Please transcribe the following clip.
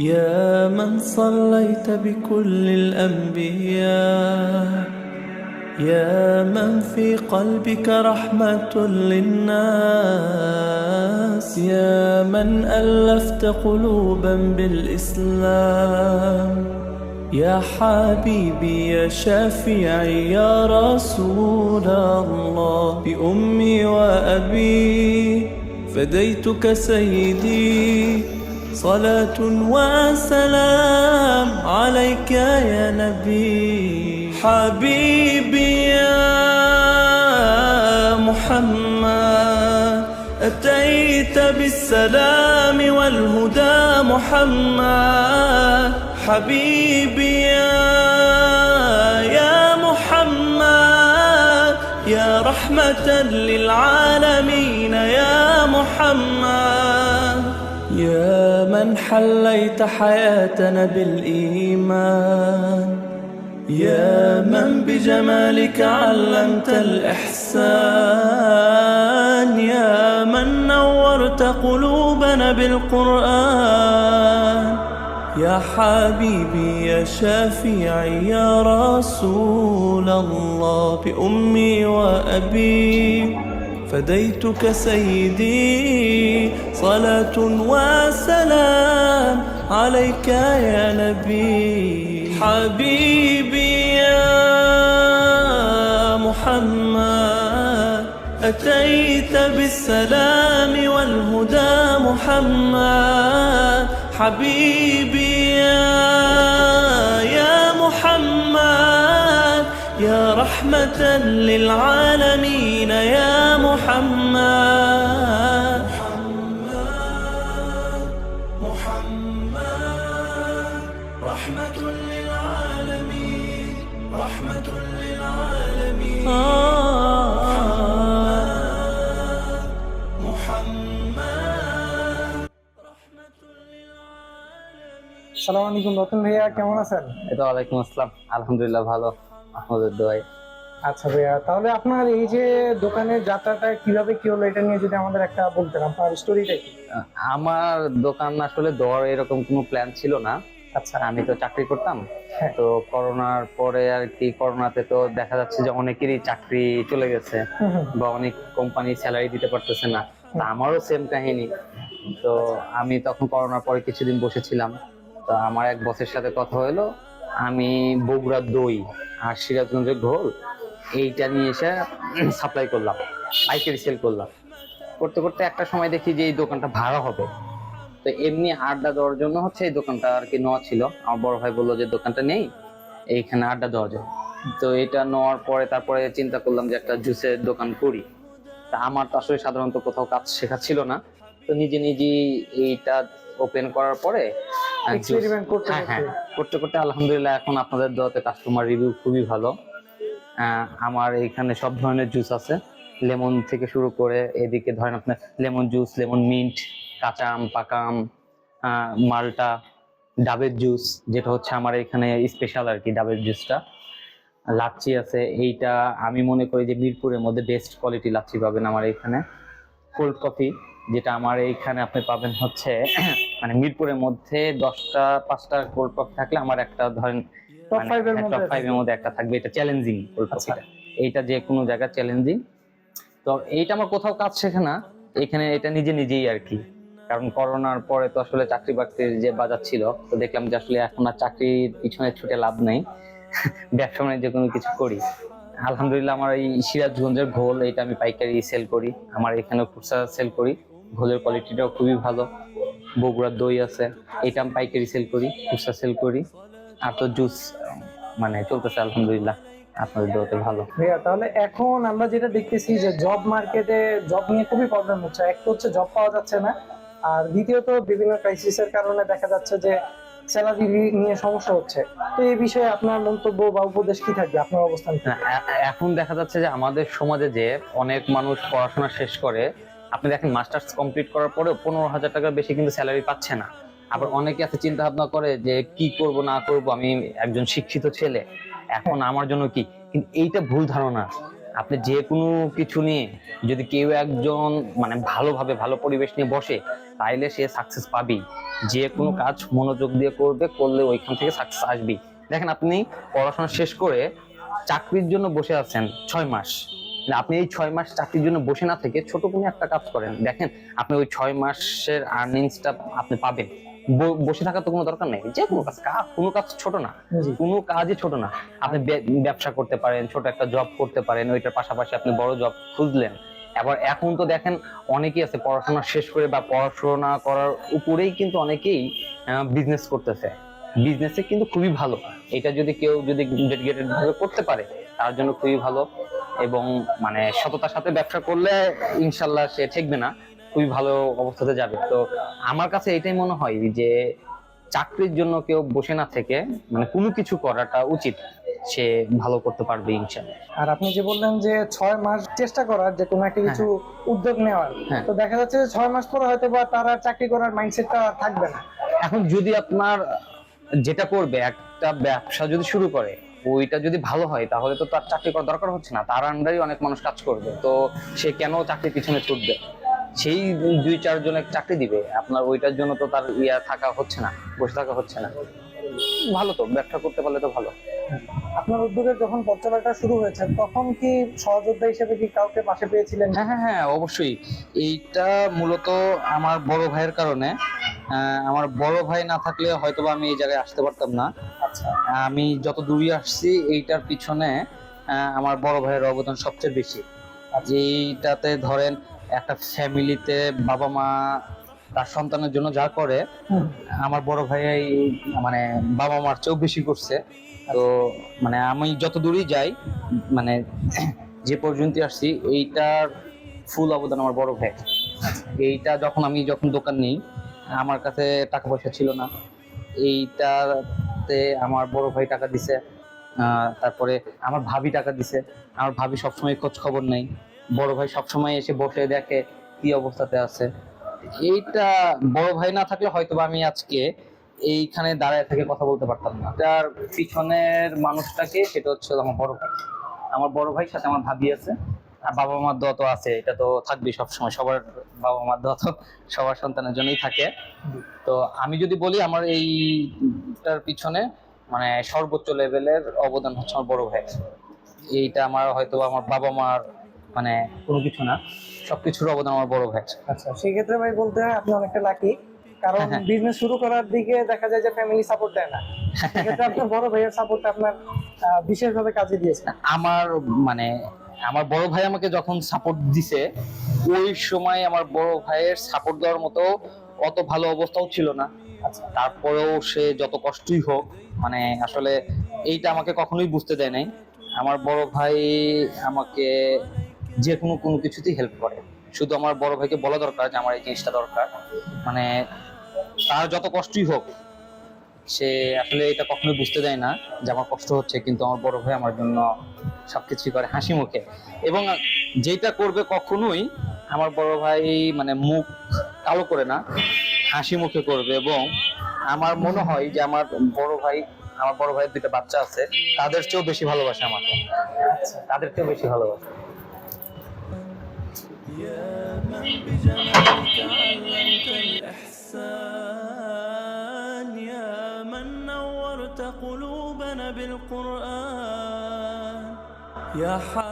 يا من صليت بكل الأنبياء. يا من في قلبك رحمة للناس. يا من ألفت قلوبا بالإسلام. يا حبيبي يا شافعي يا رسول الله. بأمي وأبي فديتك سيدي صلاة وسلام عليك يا نبي. حبيبي يا محمد أتيت بالسلام والهدى محمد. حبيبي يا يا محمد يا رحمة للعالمين يا محمد. يا من حليت حياتنا بالإيمان. يا من بجمالك علمت الإحسان. يا من نورت قلوبنا بالقرآن. يا حبيبي يا شافعي يا رسول الله بأمي وأبي. فديتك سيدي صلاة وسلام عليك يا نبي. حبيبي يا محمد أتيت بالسلام والهدى محمد. حبيبي يا يا رحمة للعالمين يا محمد محمد رحمة للعالمين رحمة للعالمين محمد رحمة للعالمين সালাম আলাইকুম রতন ভাইয়া কেমন আছেন এটা ওয়ালাইকুম আসসালাম আলহামদুলিল্লাহ ভালো আপনাদের দোয়াই আচ্ছা ভাইয়া তাহলে আপনার এই যে দোকানের যাত্রাটা কীভাবে কি হলো এটা নিয়ে যদি আমাদের একটা বলতেন আপনার স্টোরিটা কি? আমার দোকান আসলে দেওয়ার এরকম কোনো প্ল্যান ছিল না। আচ্ছা। আমি তো চাকরি করতাম। হ্যাঁ। তো করোনার পরে আর কি করোনাতে তো দেখা যাচ্ছে যে অনেকেরই চাকরি চলে গেছে বা অনেক কোম্পানি স্যালারি দিতে পারতেছে না। তা আমারও সেম কাহিনী। তো আমি তখন করোনার পরে কিছুদিন বসেছিলাম। তো আমার এক বসের সাথে কথা হলো। আমি বগুড়ার দই আর সিরাজগঞ্জের ঘোল, এইটা নিয়ে এসে সাপ্লাই করলাম, পাইকারি সেল করলাম। করতে করতে একটা সময় দেখি যে এই দোকানটা ভাড়া হবে। তো এমনি আড্ডা দেওয়ার জন্য হচ্ছে এই দোকানটা আর কি নেওয়া ছিল। আমার বড় ভাই বলল যে দোকানটা নেই, এইখানে আড্ডা দেওয়া যায়। তো এটা নেওয়ার পরে তারপরে চিন্তা করলাম যে একটা জুসের দোকান করি। তা আমার তো আসলে সাধারণত কোথাও কাজ শেখা ছিল না। তো নিজে নিজেই এইটা ওপেন করার পরে এক্সপেরিমেন্ট করতে হ্যাঁ হ্যাঁ। করতে। করতে আলহামদুলিল্লাহ এখন আপনাদের দোয়াতে কাস্টমার রিভিউ খুবই ভালো। আমার এখানে সব ধরনের জুস আছে। লেমন থেকে শুরু করে এদিকে ধরেন আপনার লেমন জুস লেমন মিন্ট কাঁচা আম পাকা আম মালটা ডাবের জুস যেটা হচ্ছে আমার এখানে স্পেশাল আর কি ডাবের জুসটা লাচ্ছি আছে এইটা আমি মনে করি যে মিরপুরের মধ্যে বেস্ট কোয়ালিটি লাচ্ছি পাবেন আমার এখানে। কোল্ড কফি যেটা আমার এইখানে আপনি পাবেন হচ্ছে মানে মিরপুরের মধ্যে দশটা পাঁচটা কফি থাকলে আমার একটা ধরেন টপ ফাইভ এর মধ্যে একটা থাকবে এটা চ্যালেঞ্জিং। এইটা যে কোনো জায়গায় চ্যালেঞ্জিং তো এইটা আমার কোথাও কাজ শেখে না এখানে এটা নিজে নিজেই আর কি। কারণ করোনার পরে তো আসলে চাকরি বাকরির যে বাজার ছিল তো দেখলাম যে আসলে এখন আর চাকরির পিছনে ছুটে লাভ নেই। ব্যবসা বাণিজ্য কোনো কিছু করি। আলহামদুলিল্লাহ আমার এই সিরাজগঞ্জের ঘোল এটা আমি পাইকারি সেল করি। আমার এখানে খুচরা সেল করি। ঘোলের কোয়ালিটিটাও খুবই ভালো। বগুড়ার দই আছে এটা আমি পাইকারি সেল করি খুচরা সেল করি। আর তো জুস মানে চলতেছে আলহামদুলিল্লাহ আপনাদের ভালো। ভাইয়া তাহলে এখন আমরা যেটা দেখতেছি যে জব মার্কেটে জব নিয়ে খুবই প্রবলেম হচ্ছে। এক তো হচ্ছে জব পাওয়া যাচ্ছে না আর দ্বিতীয়ত বিভিন্ন ক্রাইসিসের কারণে দেখা যাচ্ছে যে স্যালারি নিয়ে সমস্যা হচ্ছে। তো এই বিষয়ে আপনার মন্তব্য বা উপদেশ কি থাকবে? আপনার অবস্থান এখন দেখা যাচ্ছে যে আমাদের সমাজে যে অনেক মানুষ পড়াশোনা শেষ করে আপনি দেখেন মাস্টার্স কমপ্লিট করার পরেও পনেরো হাজার টাকার বেশি কিন্তু স্যালারি পাচ্ছে না। আবার অনেকে আছে চিন্তা ভাবনা করে যে কি করব না করব আমি একজন শিক্ষিত ছেলে। এখন আমার জন্য কি? কিন্তু এইটা ভুল ধারণা। আপনি যে কোনো কিছু নিয়ে যদি কেউ একজন মানে ভালোভাবে ভালো পরিবেশ নিয়ে বসে তাইলে সে সাকসেস পাবেই। যে কোনো কাজ মনোযোগ দিয়ে করবে করলে ওইখান থেকে সাকসেস আসবেই। দেখেন আপনি পড়াশোনা শেষ করে চাকরির জন্য বসে আছেন ছয় মাস। আপনি এই ছয় মাস চাকরির জন্য বসে না থেকে ছোট কোনো একটা কাজ করেন দেখেন আপনি ওই ছয় মাসের আর্নিংসটা আপনি পাবেন বসে থাকার তো কোনো দরকার নেই যে কোনো কাজ কাজ কোনো কাজ ছোট না কোনো কাজই ছোট না আপনি ব্যবসা করতে পারেন ছোট একটা জব করতে পারেন ওইটার পাশাপাশি আপনি বড় জব খুঁজলেন আবার এখন তো দেখেন অনেকেই আছে পড়াশোনা শেষ করে বা পড়াশোনা করার উপরেই কিন্তু অনেকেই বিজনেস করতেছে বিজনেসে কিন্তু খুবই ভালো এটা যদি কেউ যদি ডেডিকেটেড ভাবে করতে পারে তার জন্য খুবই ভালো এবং মানে সততার সাথে ব্যবসা করলে ইনশাল্লাহ সে ঠেকবে না খুবই ভালো অবস্থাতে যাবে। তো আমার কাছে এটাই মনে হয় যে চাকরির জন্য কেউ বসে না থেকে মানে কোনো কিছু করাটা উচিত সে ভালো করতে পারবে ইনশাল্লাহ। আর আপনি যে বললেন যে ছয় মাস চেষ্টা করার যে কোনো একটা কিছু উদ্যোগ নেওয়ার হ্যাঁ। তো দেখা যাচ্ছে যে ছয় মাস পরে হয়তো বা তারা চাকরি করার মাইন্ডসেটটা থাকবে না। এখন যদি আপনার যেটা করবে একটা ব্যবসা যদি শুরু করে ওইটা যদি ভালো হয়, তাহলে তো তার চাকরি করার দরকার হচ্ছে না। তার আন্ডারই অনেক মানুষ কাজ করবে। তো সে কেন চাকরির পিছনে ছুটবে? সেই দুই চারজনের চাকরি দিবে। আপনার ওইটার জন্য তো তার ইয়া থাকা হচ্ছে না, বসে থাকা হচ্ছে না। ভালো তো, ব্যবসা করতে পারলে তো ভালো। আপনার উদ্যোগের যখন পথ চলাটা শুরু হয়েছে তখন কি সহযোদ্ধা হিসেবে কি কাউকে পাশে পেয়েছিলেন? হ্যাঁ হ্যাঁ হ্যাঁ অবশ্যই। এইটা মূলত আমার বড় ভাইয়ের কারণে। আমার বড় ভাই না থাকলে হয়তো আমি এই জায়গায় আসতে পারতাম না। আচ্ছা। আমি যত দূরই আসছি এইটার পিছনে আমার বড় ভাইয়ের অবদান সবচেয়ে বেশি। এইটাতে ধরেন একটা ফ্যামিলিতে বাবা মা তার সন্তানের জন্য যা করে আমার বড় ভাই মানে বাবা মার চেয়েও বেশি করছে। তো মানে আমি যত দূরই যাই মানে যে পর্যন্ত আসছি, এইটার ফুল অবদান আমার বড় ভাই এইটা যখন আমি যখন দোকান নেই, আমার কাছে টাকা পয়সা ছিল না। এইটাতে আমার বড় ভাই টাকা দিছে তারপরে আমার ভাবি টাকা দিছে। আমার ভাবি সবসময় খোঁজ খবর নেই। বড় ভাই সবসময় এসে বসে দেখে কি অবস্থাতে আছে। এইটা বড় ভাই না থাকলে হয়তো আমি আজকে এইখানে দাঁড়ায় থেকে কথা বলতে পারতাম না। তার পিছনের মানুষটাকে সেটা হচ্ছে আমার বড় ভাই। আমার বড় ভাই সাথে আমার ভাবি আছে। আর বাবা মার দোয়া তো আছে, এটা তো থাকবেই সবসময়। সবার বাবা মার দোয়া তো সবার সন্তানের জন্যই থাকে। তো আমি যদি বলি, আমার এইটার পিছনে মানে সর্বোচ্চ লেভেলের অবদান হচ্ছে আমার বড় ভাই। এইটা আমার হয়তো আমার বাবা মার মানে কোনো কিছু না। সবকিছুর অবদান আমার বড় ভাই। আচ্ছা সেক্ষেত্রে ভাই বলতে হয় আপনি অনেকটা লাকি কারণ হ্যাঁ। বিজনেস শুরু করার দিকে দেখা যায় যে ফ্যামিলি সাপোর্ট দেয় না। সেক্ষেত্রে আপনার বড় ভাইয়ের সাপোর্ট আপনার বিশেষভাবে কাজে দিয়েছে আমার মানে আমার বড় ভাই আমাকে যখন সাপোর্ট দিছে ওই সময় আমার বড় ভাইয়ের সাপোর্ট দেওয়ার মতো অত ভালো অবস্থাও ছিল না। আচ্ছা। তারপরেও সে যত কষ্টই হোক মানে আসলে এইটা আমাকে কখনোই বুঝতে দেয় নাই। আমার বড় ভাই আমাকে যে কোনো কোনো কিছুতেই হেল্প করে। শুধু আমার বড় ভাইকে বলা দরকার যে আমার এই জিনিসটা দরকার। মানে তার যত কষ্টই হোক সে আসলে এটা কখনোই বুঝতে দেয় না যে আমার কষ্ট হচ্ছে কিন্তু আমার বড় ভাই আমার জন্য সবকিছুই করে হাসি মুখে এবং যেটা করবে কখনোই আমার বড় ভাই মানে মুখ কালো করে না হাসি মুখে করবে এবং আমার মনে হয় যে আমার বড় ভাই আমার বড় ভাইয়ের দুইটা বাচ্চা আছে তাদের চেয়েও বেশি ভালোবাসে আমাকে তাদের চেয়েও বেশি ভালোবাসে يا من بجمالك علمت الإحسان يا حبيبي